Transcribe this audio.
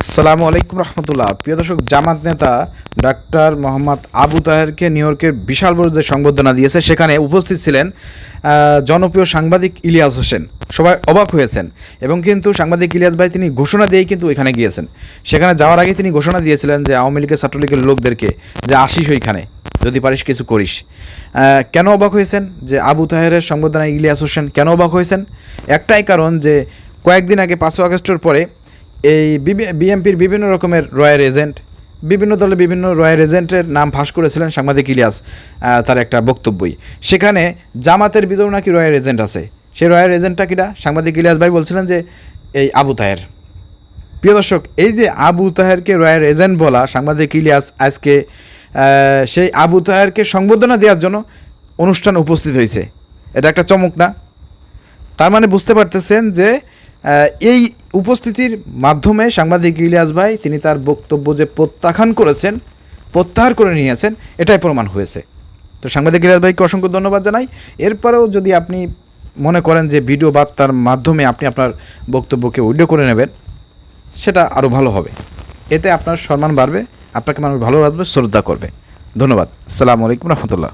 আসসালামু আলাইকুম রহমতুল্লাহ। প্রিয় দর্শক, জামাত নেতা ডাক্তার মোহাম্মদ আবু তাহেরকে নিউ ইয়র্কের বিশাল বড় যে সংবর্ধনা দিয়েছে, সেখানে উপস্থিত ছিলেন জনপ্রিয় সাংবাদিক ইলিয়াস হোসেন। সবাই অবাক হয়েছেন এবং কিন্তু সাংবাদিক ইলিয়াস ভাই তিনি ঘোষণা দিয়েই কিন্তু ওইখানে গিয়েছেন। সেখানে যাওয়ার আগে তিনি ঘোষণা দিয়েছিলেন যে আওয়ামী লীগের ছাত্রলীগের লোকদেরকে যে আসিস ওইখানে, যদি পারিস কিছু করিস। কেন অবাক হয়েছেন যে আবু তাহেরের সংবর্ধনায় ইলিয়াস হোসেন কেন অবাক হয়েছেন? একটাই কারণ যে কয়েকদিন আগে পাঁচই আগস্টের পরে এই বিএমপির বিভিন্ন রকমের রয়্যাল এজেন্ট, বিভিন্ন দলে বিভিন্ন রয়্যাল এজেন্টের নাম ফাঁস করেছিলেন সাংবাদিক ইলিয়াস তার একটা বক্তব্যই। সেখানে জামাতের ভিতরেও নাকি রয়্যাল এজেন্ট আছে? সেই রয়্যাল এজেন্টটা কিনা সাংবাদিক ইলিয়াস ভাই বলছিলেন যে, এই আবু তাহের। প্রিয় দর্শক, এই যে আবু তাহেরকে রয়্যাল এজেন্ট বলা সাংবাদিক ইলিয়াস আজকে সেই আবু তাহেরকে সংবর্ধনা দেওয়ার জন্য অনুষ্ঠান উপস্থিত হয়েছে। এটা একটা চমক না? তার মানে বুঝতে পারতেছেন যে এই উপস্থিতির মাধ্যমে সাংবাদিক ইলিয়াস ভাই, তিনি তার বক্তব্য যে প্রত্যাখ্যান করেছেন, প্রত্যাহার করে নিয়েছেন, এটাই প্রমাণ হয়েছে। তো সাংবাদিক ইলিয়াস ভাইকে অসংখ্য ধন্যবাদ জানাই। এরপরেও যদি আপনি মনে করেন যে ভিডিও বার্তার মাধ্যমে আপনি আপনার বক্তব্যকে উইডিও করে নেবেন, সেটা আরও ভালো হবে। এতে আপনার সম্মান বাড়বে, আপনাকে মানুষ ভালোবাসবে শ্রদ্ধা করবে। ধন্যবাদ। আসসালামু আলাইকুম রহমতুল্লাহ।